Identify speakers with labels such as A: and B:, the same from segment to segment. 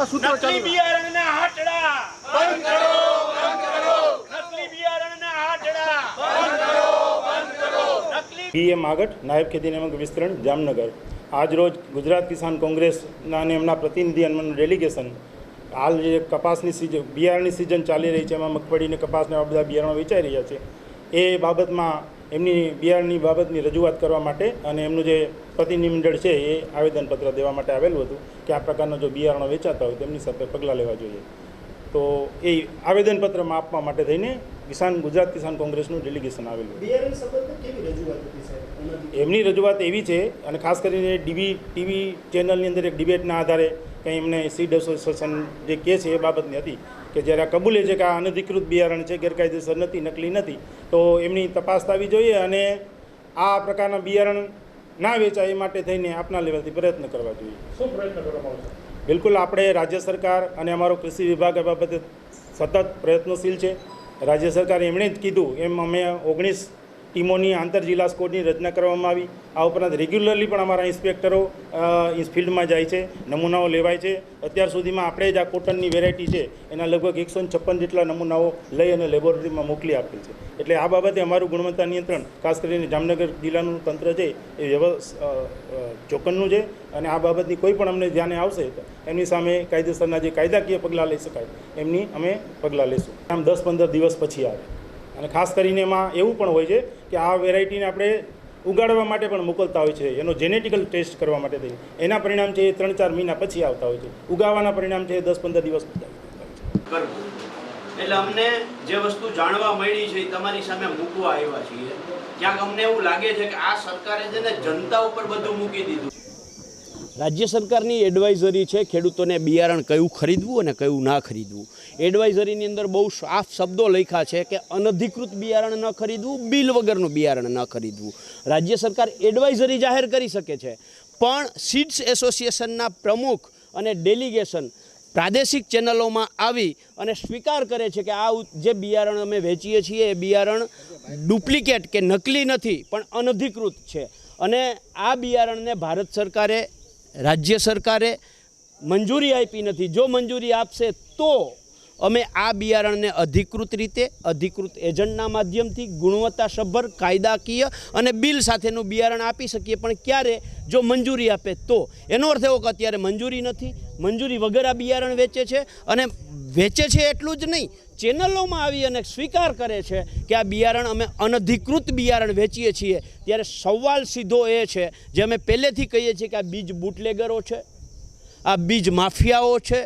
A: આ
B: નકલી બિયારણના હાટડા. બંધ કરો બંધ કરો. નકલી બિયારણના હાટડા. બંધ કરો બંધ કરો. નકલી
C: પીએમ આગટ નાયબ ખેતી નિયામક વિસ્તરણ જામનગર. આજરોજ ગુજરાત કિસાન કોંગ્રેસના અને એમના પ્રતિનિધિ અને ડેલિગેશન. હાલ જે કપાસની સિઝન બિયારણની સિઝન ચાલી રહી છે એમાં મગફળીને કપાસને આવા બધા બિયારણો વેચાઈ રહ્યા છે. એ બાબતમાં એમની બિયારણની બાબતની રજૂઆત કરવા માટે અને એમનું જે પ્રતિનિધિમંડળ છે એ આવેદનપત્ર દેવા માટે આવેલું હતું કે આ પ્રકારનો જો બિયારણો વેચાતા હોય તેમની સાથે પગલાં લેવા જોઈએ. તો એ આવેદનપત્રમાં આપવા માટે થઈને કિસાન ગુજરાત કિસાન કોંગ્રેસનું ડેલિગેશન આવેલું એમની રજૂઆત એવી છે અને ખાસ કરીને ડીવી ટીવી ચેનલની અંદર એક ડિબેટના આધારે કંઈ એમને સીડ એસોસિએશન જે કહે છે એ બાબતની હતી કે જ્યારે આ કબૂલે છે કે આ અનધિકૃત બિયારણ છે ગેરકાયદેસર નથી નકલી નથી તો એમની તપાસ થવી જોઈએ અને આ પ્રકારના બિયારણ ના વેચાય એ માટે થઈને આપના લેવલથી પ્રયત્ન કરવા જોઈએ.
D: શું પ્રયત્ન કરવામાં આવશે
C: બિલકુલ આપણે રાજ્ય સરકાર અને અમારો કૃષિ વિભાગ આ બાબતે સતત પ્રયત્નશીલ છે. રાજ્ય સરકારે એમણે જ કીધું એમ અમે ઓગણીસ ટીમોની આંતર જિલ્લા સ્કોડની રચના કરવામાં આવી. આ ઉપરાંત રેગ્યુલરલી પણ અમારા ઇન્સ્પેક્ટરો ફિલ્ડમાં જાય છે, નમૂનાઓ લેવાય છે. અત્યાર સુધીમાં આપણે જ આ કોટનની વેરાયટી છે, એના લગભગ એકસો છપ્પન જેટલા નમૂનાઓ લઈ અને લેબોરેટરીમાં મોકલી આપેલ છે. એટલે આ બાબતે અમારું ગુણવત્તા નિયંત્રણ, ખાસ કરીને જામનગર જિલ્લાનું તંત્ર છે, એ ચોકનનું છે. અને આ બાબતની કોઈ પણ અમને ધ્યાને આવશે, તો એમની સામે કાયદેસરના જે કાયદાકીય પગલાં લઈ શકાય, એમની અમે પગલાં લઈશું આમ દસ પંદર દિવસ પછી આવે. અને ખાસ કરીને એમાં એવું પણ હોય છે કે આ વેરાયટીને આપણે ઉગાડવા માટે પણ મોકલતા હોય છે. એનો જેનેટિકલ ટેસ્ટ કરવા માટે થઈ. એના પરિણામ છે એ ત્રણ ચાર મહિના પછી આવતા હોય છે. ઉગાવાના પરિણામ છે એ દસ પંદર દિવસ પછી
E: એટલે અમને જે વસ્તુ જાણવા મળી છે એ તમારી સામે મૂકવા આવ્યા છીએ. ક્યાંક અમને એવું લાગે છે કે આ સરકારે છે ને જનતા ઉપર બધું મૂકી દીધું. રાજ્ય સરકારની એડવાઇઝરી છે ખેડૂતોને બિયારણ કયું ખરીદવું અને કયું ના ખરીદવું. એડવાઇઝરીની અંદર બહુ સાફ શબ્દો લખ્યા છે કે અનધિકૃત બિયારણ ન ખરીદવું, બિલ વગરનું બિયારણ ન ખરીદવું. રાજ્ય સરકાર એડવાઇઝરી જાહેર કરી શકે છે. પણ સીડ્સ એસોસિએશનના પ્રમુખ અને ડેલિગેશન પ્રાદેશિક ચેનલોમાં આવી અને સ્વીકાર કરે છે કે આ જે બિયારણ અમે વેચીએ છીએ, એ બિયારણ ડુપ્લિકેટ કે નકલી નથી, પણ અનધિકૃત છે. અને આ બિયારણને ભારત સરકારે રાજ્ય સરકારે મંજૂરી આપી નથી. જો મંજૂરી આપશે તો અમે આ બિયારણને અધિકૃત રીતે, અધિકૃત એજન્ટના માધ્યમથી ગુણવત્તાસભર, કાયદાકીય અને બિલ સાથેનું બિયારણ આપી શકીએ. પણ ક્યારે? જો મંજૂરી આપે તો. એનો અર્થ એવો કે અત્યારે મંજૂરી નથી. મંજૂરી વગર આ બિયારણ વેચે છે અને વેચે છે એટલું જ નહીં. ચેનલોમાં આવી અને સ્વીકાર કરે છે કે આ બિયારણ અમે અનધિકૃત બિયારણ વેચીએ છીએ. ત્યારે સવાલ સીધો એ છે જે અમે પહેલેથી કહીએ છીએ કે આ બીજ બુટલેગરો છે, આ બીજ માફિયાઓ છે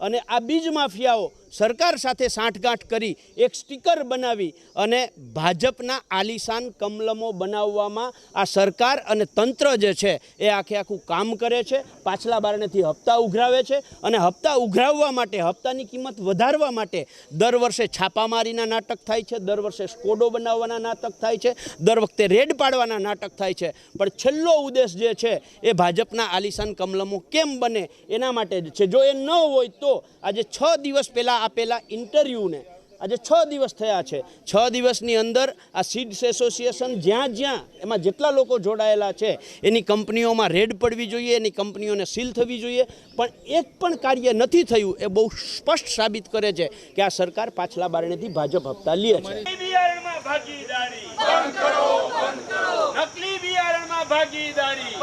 E: અને આ બીજ માફિયાઓ સરકાર સાથે સાંઠગાંઠ કરી એક સ્ટીકર બનાવી અને ભાજપના આલિશાન કમલમો બનાવવામાં આ સરકાર અને તંત્ર જે છે એ આખે આખું કામ કરે છે, પાછલા બારણેથી હપ્તા ઉઘરાવે છે અને હપ્તા ઉઘરાવવા માટે, હપ્તાની કિંમત વધારવા માટે દર વર્ષે છાપામારીના નાટક થાય છે, દર વર્ષે સ્કોડો બનાવવાના નાટક થાય છે, દર વખતે રેડ પાડવાના નાટક થાય છે. પણ છેલ્લો ઉદ્દેશ જે છે એ ભાજપના આલિશાન કમલમો કેમ બને એના માટે છે. જો એ ન હોય તો આજે છ દિવસ પહેલાં આપેલા ઇન્ટરવ્યૂને. આજે છ દિવસ થયા છે. છ દિવસની અંદર આ સીડ્સ એસોસિએશન જ્યાં જ્યાં, એમાં જેટલા લોકો જોડાયેલા છે, એની કંપનીઓમાં રેડ પડવી જોઈએ, એની કંપનીઓને સીલ થવી જોઈએ. પણ એક પણ કાર્ય નથી થયું એ બહુ સ્પષ્ટ સાબિત કરે છે કે આ સરકાર પાછલા બારણેથી ભાજપ હપ્તા લે છે
B: નકલી બિયારણમાં ભાગીદારી બંધ કરો બંધ કરો નકલી બિયારણમાં ભાગીદારી.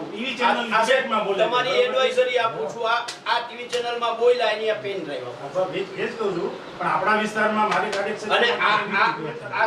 C: ટીવી ચેનલ ડિબેટમાં બોલે.
E: તમારી એડવાઇઝરી આપું છું. આ આ ટીવી ચેનલમાં બોલ્યા એની પેન ડ્રાઈવ
C: છું. પણ આપણા વિસ્તારમાં મારી ગાડી
E: અને આ આ આ